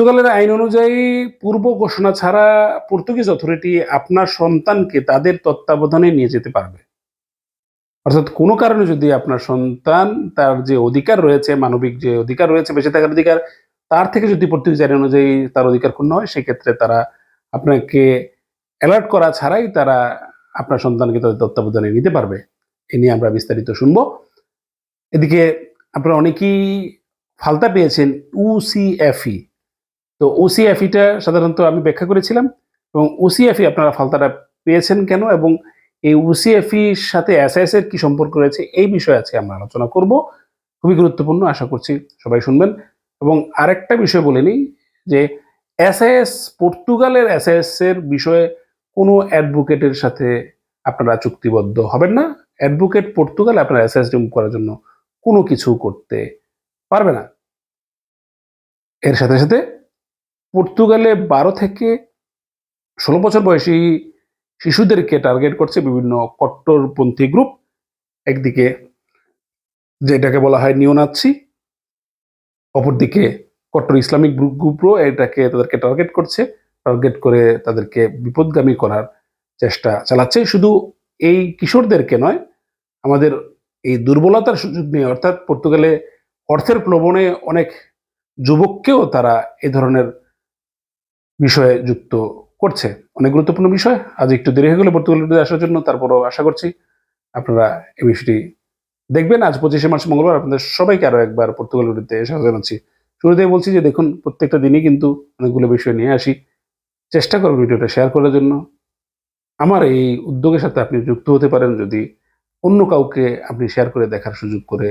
পর্তুগালের আইন অনুযায়ী পূর্ব ঘোষণা ছাড়া পর্তুগিজ অথরিটি আপনার সন্তানকে তাদের তত্ত্বাবধানে নিয়ে যেতে পারবে। অর্থাৎ কোনো কারণে যদি আপনার সন্তান তার যে অধিকার রয়েছে, মানবিক যে অধিকার রয়েছে বেঁচে থাকার অধিকার, তার থেকে যদি পর্তুগিজ আইন অনুযায়ী তার অধিকার ক্ষুণ্ণ হয়, সেক্ষেত্রে তারা আপনাকে অ্যালার্ট করা ছাড়াই তারা আপনার সন্তানকে তাদের তত্ত্বাবধানে নিতে পারবে। এ নিয়ে আমরা বিস্তারিত শুনব। এদিকে আপনারা অনেকেই ফালতা পেয়েছেন ইউসিএফই তো ওসিএফইটা সাধারণত আমি ব্যাখ্যা করেছিলাম এবং ওসিএফই আপনারা ফালতাটা পেয়েছেন কেন এবং এই ওসিএফইর সাথে এসআইএস এর কি সম্পর্ক রয়েছে এই বিষয়ে আজকে আমরা আলোচনা করব। খুবই গুরুত্বপূর্ণ, আশা করছি সবাই শুনবেন। এবং আরেকটা বিষয় বলে নিই যে এসআইএস পর্তুগালের এসআইএস এর বিষয়ে কোনো অ্যাডভোকেটের সাথে আপনারা চুক্তিবদ্ধ হবেন না। অ্যাডভোকেট পর্তুগালে আপনার এসআইএস রিমুভ করার জন্য কোনো কিছু করতে পারবে না। এর সাথে সাথে পর্তুগালে বারো থেকে ষোলো বছর বয়সী শিশুদেরকে টার্গেট করছে বিভিন্ন কট্টরপন্থী গ্রুপ একদিকে যেটাকে বলা হয় নিওনাচ্ছি, অপরদিকে কট্টর ইসলামিক গ্রুপ গ্রুপও এটাকে তাদেরকে টার্গেট করছে। টার্গেট করে তাদেরকে বিপদগামী করার চেষ্টা চালাচ্ছে। শুধু এই কিশোরদেরকে নয়, আমাদের এই দুর্বলতার সুযোগ নিয়ে, অর্থাৎ পর্তুগালে অর্থের প্লবনে অনেক যুবককেও তারা এই ধরনের বিষয়ে যুক্ত করছে। অনেক গুরুত্বপূর্ণ বিষয়। আজ একটু দেরি হয়ে গেলে পর্তুগালে আসার জন্য, তারপরও আশা করছি আপনারা এই বিষয়টি দেখবেন। আজ পঁচিশে মার্চ মঙ্গলবার আপনাদের সবাইকে আরও একবার পর্তুগাল উড়িতে স্বাগত জানাচ্ছি। শুরুতেই বলছি যে দেখুন, প্রত্যেকটা দিনই কিন্তু অনেকগুলো বিষয় নিয়ে আসি। চেষ্টা করুন ভিডিওটা শেয়ার করার জন্য। আমার এই উদ্যোগের সাথে আপনি যুক্ত হতে পারেন। যদি অন্য কাউকে আপনি শেয়ার করে দেখার সুযোগ করে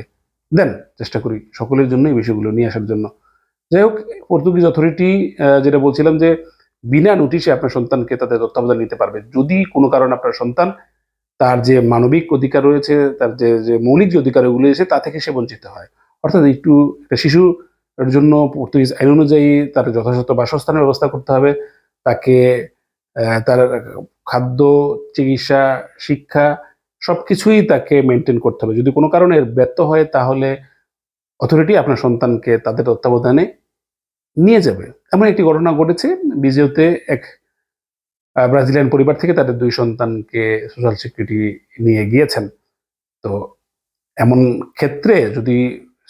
দেন, চেষ্টা করি সকলের জন্য এই বিষয়গুলো নিয়ে আসার জন্য। যাই হোক পর্তুগিজ অথরিটি যেটা বলছিলাম যে বিনা নোটিশে আপনার সন্তানকে তাদের তত্ত্বাবধান নিতে পারবে। যদি কোনো কারণে আপনার সন্তান তার যে মানবিক অধিকার রয়েছে, তার যে যে মৌলিক যে অধিকার ওগুলো এসে তা থেকে সে বঞ্চিত হয়। অর্থাৎ একটু একটা শিশুর জন্য পর্তুগিজ আইন অনুযায়ী তার যথাযথ বাসস্থানের ব্যবস্থা করতে হবে। তাকে তার খাদ্য, চিকিৎসা, শিক্ষা সব কিছুই তাকে মেনটেন করতে হবে। যদি কোনো কারণে ব্যর্থ হয়, তাহলে অথরিটি আপনার সন্তানকে তাদের তত্ত্বাবধানে নিয়ে যাবে। এমন একটি ঘটনা ঘটেছে। বিজেওতে এক ব্রাজিলিয়ান পরিবার থেকে তাদের দুই সন্তানকে সোশ্যাল সিকিউরিটি নিয়ে গিয়েছেন। তো এমন ক্ষেত্রে যদি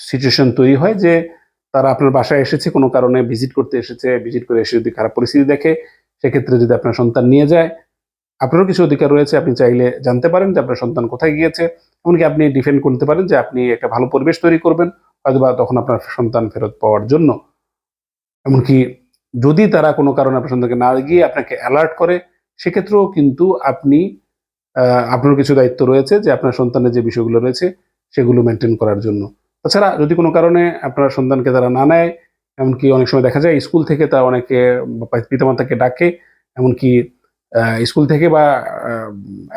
সিচুয়েশন তৈরি হয় যে তারা আপনার বাসায় এসেছে, কোনো কারণে ভিজিট করতে এসেছে ভিজিট করে এসে যদি খারাপ পরিস্থিতি দেখে, সেক্ষেত্রে যদি আপনার সন্তান নিয়ে যায়, আপনারও কিছু অধিকার রয়েছে। আপনি চাইলে জানতে পারেন যে আপনার সন্তান কোথায় গিয়েছে। এমনকি আপনি ডিফেন্ড করতে পারেন যে আপনি একটা ভালো পরিবেশ তৈরি করবেন হয়তো তখন আপনার সন্তান ফেরত পাওয়ার জন্য। এমনকি যদি তারা কোনো কারণে আপনার সন্তানকে না গিয়ে আপনাকে অ্যালার্ট করে, সেক্ষেত্রেও কিন্তু আপনি আপনার কিছু দায়িত্ব রয়েছে যে আপনার সন্তানের যে বিষয়গুলো রয়েছে সেগুলো মেনটেন করার জন্য। তাছাড়া যদি কোনো কারণে আপনার সন্তানকে তারা না নেয়, এমনকি অনেক সময় দেখা যায় স্কুল থেকে তা অনেকে পিতামাতাকে ডাকে, এমনকি স্কুল থেকে বা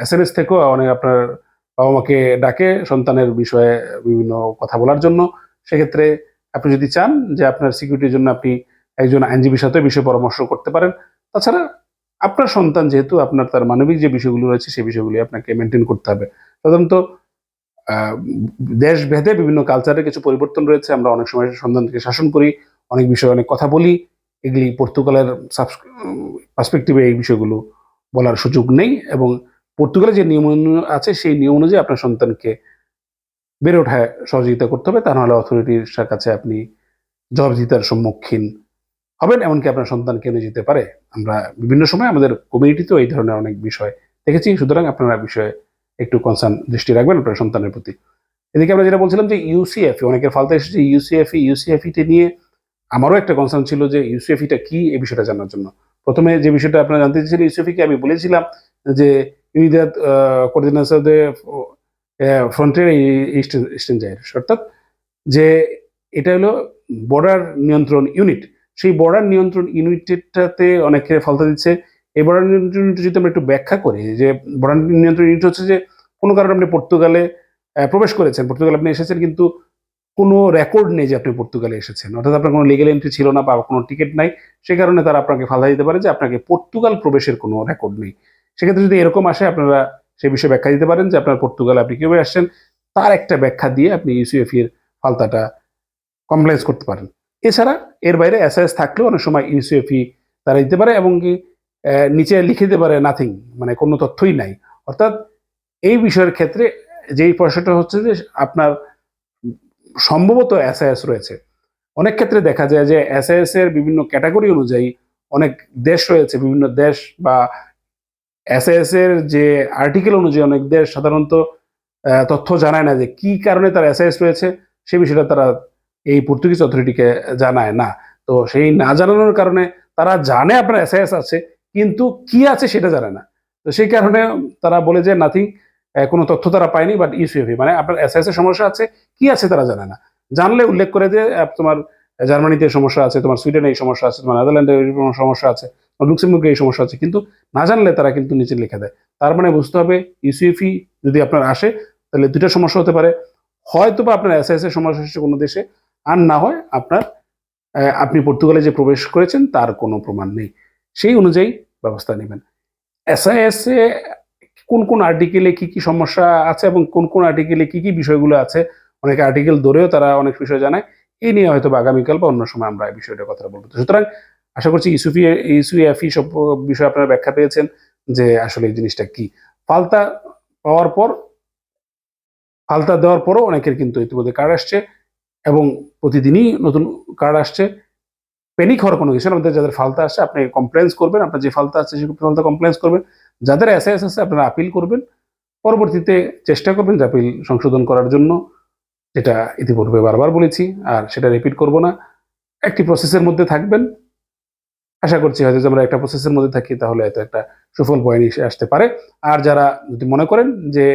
এস এম এস থেকেও অনেক আপনার বাবা মাকে ডাকে সন্তানের বিষয়ে বিভিন্ন কথা বলার জন্য। সেক্ষেত্রে আপনি যদি চান যে আপনার সিকিউরিটির জন্য আপনি একজন আইনজীবীর সাথে বিষয়ে পরামর্শ করতে পারেন। তাছাড়া আপনার সন্তান যেহেতু আপনার তার মানবিক যে বিষয়গুলো রয়েছে, সেই বিষয়গুলি আপনাকে মেনটেন করতে হবে। সাধারণত দেশ ভেদে বিভিন্ন কালচারের কিছু পরিবর্তন রয়েছে। আমরা অনেক সময় সন্তানকে শাসন করি, অনেক বিষয়ে অনেক কথা বলি। এগুলি পর্তুগালের পার্সপেক্টিভে এই বিষয়গুলো বলার সুযোগ নেই এবং পর্তুগালে যে নিয়ম আছে, সেই নিয়ম অনুযায়ী আপনার সন্তানকে বেড়ে ওঠায় সহযোগিতা করতে হবে। তা নাহলে অথরিটির কাছে আপনি জবাবদিহিতার সম্মুখীন হবেন, এমনকি আপনার সন্তানকে নিয়ে যেতে পারে। আমরা বিভিন্ন সময় আমাদের কমিউনিটিতেও এই ধরনের অনেক বিষয় দেখেছি। সুতরাং আপনারা বিষয়ে একটু কনসার্ন দৃষ্টি রাখবেন আপনার সন্তানের প্রতি। এদিকে আমরা যেটা বলছিলাম যে ইউসিএফ অনেকের ফালতে এসেছে ইউসিএফই ইউসিএফইটি নিয়ে আমারও একটা কনসার্ন ছিল যে ইউসিএফইটা কি এই বিষয়টা জানার জন্য। প্রথমে যে বিষয়টা আপনারা জানতে চেয়েছিলেন ইউসিএফি কে, আমি বলেছিলাম যে ইউনিদাদ কোর্ডিনেশন ফ্রন্টের ইস্টার্ন জাইরিস অর্থাৎ যে এটা হলো বর্ডার নিয়ন্ত্রণ ইউনিট সেই বর্ডার নিয়ন্ত্রণ ইউনিটটাতে অনেকে ফলতা দিচ্ছে। এই বর্ডার নিয়ন্ত্রণ ইউনিট যদি আমরা একটু ব্যাখ্যা করি, যে বর্ডার নিয়ন্ত্রণ ইউনিট হচ্ছে যে, কোনো কারণে আপনি পর্তুগালে প্রবেশ করেছেন, পর্তুগালে আপনি এসেছেন কিন্তু কোনো রেকর্ড নেই যে আপনি পর্তুগালে এসেছেন। অর্থাৎ আপনার কোনো লিগেল এন্ট্রি ছিল না বা কোনো টিকিট নাই, সে কারণে তারা আপনাকে ফালতা দিতে পারে যে আপনাকে পর্তুগাল প্রবেশের কোনো রেকর্ড নেই। সেক্ষেত্রে যদি এরকম আসে, আপনারা সেই বিষয়ে ব্যাখ্যা দিতে পারেন যে আপনার পর্তুগালে আপনি কীভাবে আসছেন। তার একটা ব্যাখ্যা দিয়ে আপনি ইউসিএফ এর ফালতাটা কমপ্লেন্স করতে পারেন। এছাড়া এর বাইরে এসআইএস থাকলেও অনেক সময় ইউসিএফি তারা দিতে পারে এবং কি নিচে লিখে দিতে পারে নাথিং মানে কোনো তথ্যই নাই। অর্থাৎ এই বিষয়ের ক্ষেত্রে যেই প্রশ্নটা হচ্ছে যে আপনার সম্ভবত এসআইএস রয়েছে। অনেক ক্ষেত্রে দেখা যায় যে এসআইএস এর বিভিন্ন ক্যাটাগরি অনুযায়ী অনেক দেশ রয়েছে, বিভিন্ন দেশ বা এস এসআইএস এর যে আর্টিকেল অনুযায়ী অনেক দেশ সাধারণত তথ্য জানায় না যে কি কারণে তার এসআইএস রয়েছে, সে বিষয়টা তারা এই পর্তুগিজ অথরিটিকে জানায় না। তো সেই না জানানোর কারণে তারা জানে আপনার এসআইএস আছে, কিন্তু কি আছে সেটা জানে না। তো সেই কারণে তারা বলে যে নাথিং কোনো তথ্য তারা পায়নি বাট ইউসিএফি মানে আপনার এসআইএস এর সমস্যা আছে, কি আছে তারা জানে না। জানলে উল্লেখ করে যে তোমার জার্মানিতে সমস্যা আছে, তোমার সুইডেনে এই সমস্যা আছে, তোমার নেদারল্যান্ডে সমস্যা আছে লুক্সেমবুর্গে এই সমস্যা আছে, কিন্তু না জানলে তারা কিন্তু নিচে লিখে দেয়। তার মানে বুঝতে হবে ইউসিএফি যদি আপনার আসে, তাহলে দুইটা সমস্যা হতে পারে। হয়তো বা আপনার এসআইএস এর সমস্যা হচ্ছে কোনো দেশে আর না হয় আপনার আপনি পর্তুগালে যে প্রবেশ করেছেন তার কোনো প্রমাণ নেই। সেই অনুযায়ী ব্যবস্থা নেবেন। এসআইএস কোন কোন আর্টিকেলে কি কি সমস্যা আছে এবং কোন কোন আর্টিকেলে কি কি বিষয়গুলো আছে, অনেক আর্টিকেল ধরেও তারা অনেক বিষয় জানায় এই নিয়ে হয়তো আগামীকাল বা অন্য সময় আমরা এই বিষয়টা কথা বলব। সুতরাং আশা করছি ইসুফি ইসুএফি সব বিষয়ে আপনারা ব্যাখ্যা পেয়েছেন যে আসলে এই জিনিসটা কি। পাল্টা পাওয়ার পর, পাল্টা দেওয়ার পরও অনেকের কিন্তু ইতিমধ্যে কার্ড আসছে। এবং প্রতিদিনই নতুন কার্ড আসছে। পেনিক হওয়ার কোনো কিছু আমাদের যাদের ফালতা আসছে, আপনি কমপ্লেন্স করবেন। আপনার যে ফালতা আছে সেই ফালতা কমপ্লেন্স করবেন। যাদের এসআইএস আছে, আপনারা আপিল করবেন। পরবর্তীতে চেষ্টা করবেন যে আপিল সংশোধন করার জন্য। যেটা ইতিপূর্বে বারবার বলেছি, আর সেটা রিপিট করব না। একটি প্রসেসের মধ্যে থাকবেন। আশা করছি হয়তো যে আমরা একটা প্রসেসের মধ্যে থাকি, তাহলে হয়তো একটা সুফল পয়েন্ট এসে আসতে পারে। আর যারা যদি মনে করেন যে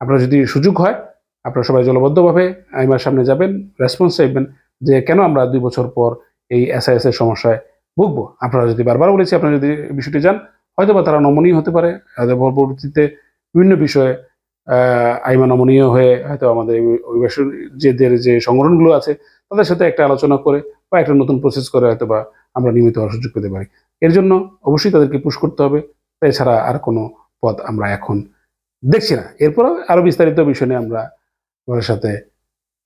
আপনার যদি সুযোগ হয় আপনারা সবাই জলবদ্ধভাবে আইমার সামনে যাবেন রেসপন্স চাইবেন যে কেন আমরা দুই বছর পর এই এসআইএস এর সমস্যায় ভুগবো। আপনারা যদি বারবার বলেছি, আপনারা যদি বিষয়টি যান হয়তো বা তারা নমনীয় হতে পারে। পরবর্তীতে বিভিন্ন বিষয়ে আইমা নমনীয় হয়ে হয়তো আমাদের এই অভিবাসীদের যে সংগঠনগুলো আছে, তাদের সাথে একটা আলোচনা করে বা একটা নতুন প্রসেস করে হয়তো বা আমরা নিয়মিত হওয়ার সুযোগ পেতে পারি। এর জন্য অবশ্যই তাদেরকে পুশ করতে হবে। এছাড়া আর কোনো পথ আমরা এখন দেখছি না। এরপরও আরও বিস্তারিত বিষয় নিয়ে আমরা আপনাদের সাথে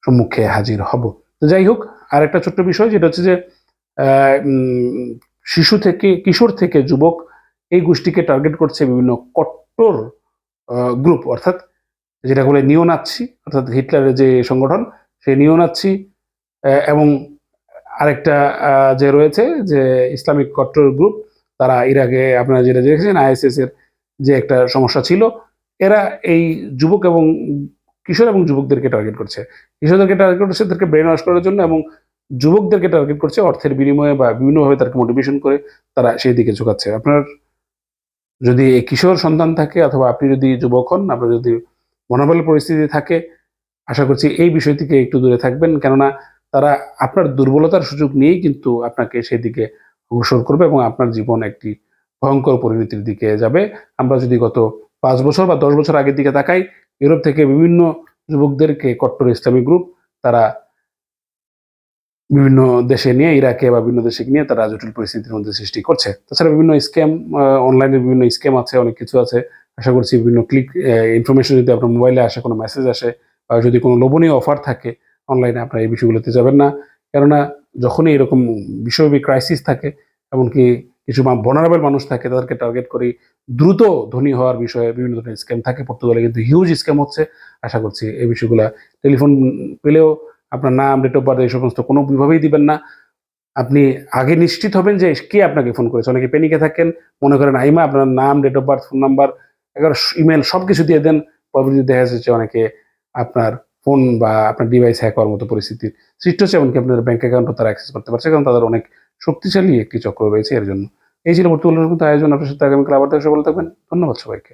সম্মুখে হাজির হব। তো যাই হোক আর একটা ছোট্ট বিষয় যেটা হচ্ছে যে শিশু থেকে, কিশোর থেকে যুবক এই গোষ্ঠীকে টার্গেট করছে বিভিন্ন কট্টর গ্রুপ অর্থাৎ যেটা বলে নিওনাচ্ছি, অর্থাৎ হিটলারের যে সংগঠন, সেই নিওনাচ্ছি এবং আরেকটা যে রয়েছে যে ইসলামিক কট্টর গ্রুপ তারা ইরাকে আপনারা যেটা দেখেছেন আইএসএস এর যে একটা সমস্যা ছিল, এরা এই যুবক এবং কিশোর এবং যুবকদেরকে টার্গেট করছে। কিশোরদেরকে টার্গেট করছে তাদেরকে ব্রেন ওয়াশ করার জন্য এবং যুবকদেরকে টার্গেট করছে অর্থের বিনিময়ে বা বিভিন্নভাবে তাদেরকে মোটিভেশন করে তারা সেই দিকে ঝুঁকাচ্ছে। আপনার যদি কিশোর সন্তান থাকে অথবা আপনি যদি যুবক হন, আপনার যদি মনোবল পরিস্থিতি থাকে, আশা করছি এই বিষয় থেকে একটু দূরে থাকবেন। কেননা তারা আপনার দুর্বলতার সুযোগ নিয়েই কিন্তু আপনাকে সেই দিকে অগ্রসর করবে এবং আপনার জীবন একটি ভয়ঙ্কর পরিণতির দিকে যাবে। আমরা যদি গত পাঁচ বছর বা দশ বছর আগের দিকে তাকাই ইউরোপ থেকে বিভিন্ন যুবকদেরকে কট্টর ইসলামিক গ্রুপ তারা বিভিন্ন দেশে নিয়ে, ইরাকে বা বিভিন্ন দেশে নিয়ে তারা জটিল পরিস্থিতির মধ্যে সৃষ্টি করছে। তাছাড়া বিভিন্ন স্ক্যাম অনলাইনে বিভিন্ন স্ক্যাম আছে, অনেক কিছু আছে। আশা করছি বিভিন্ন ক্লিক ইনফরমেশন যদি আপনার মোবাইলে আসে, কোনো মেসেজ আসে, বা যদি কোনো লোভনীয় অফার থাকে অনলাইনে আপনার এই বিষয়গুলোতে যাবেন না। কেননা যখনই এরকম বিশ্বব্যাপী ক্রাইসিস থাকে, এমনকি কিছু বনারেবল মানুষ থাকে, তাদেরকে টার্গেট করি। দ্রুত ধনী হওয়ার বিষয়ে বিভিন্ন ধরনের স্ক্যাম থাকে। পর্তুগালে কিন্তু হিউজ স্ক্যাম হচ্ছে। আশা করছি এই বিষয়গুলো টেলিফোন পেলেও আপনার নাম ডেট অফ বার্থ এই সমস্ত কোনো বিভাবেই দিবেন না। আপনি আগে নিশ্চিত হবেন যে কে আপনাকে ফোন করেছে। অনেকে পেনিকে থাকেন। মনে করেন, আইমা, আপনার নাম date of birth phone number এগারো ইমেল সব কিছু দিয়ে দেন। পরবর্তীতে দেখা যাচ্ছে অনেকে আপনার ফোন বা আপনার ডিভাইস হ্যাক হওয়ার মতো পরিস্থিতির সৃষ্টি হচ্ছে। এমনকি আপনাদের ব্যাঙ্ক অ্যাকাউন্টও তারা অ্যাক্সেস করতে পারছে। কারণ তাদের অনেক শক্তিশালী একটি চক্র রয়েছে এর জন্য। এই ছিল মূর্তি মতো আয়োজন। আপনার সাথে আগামীকাল আবার দেখা বলে থাকবেন। ধন্যবাদ সবাইকে।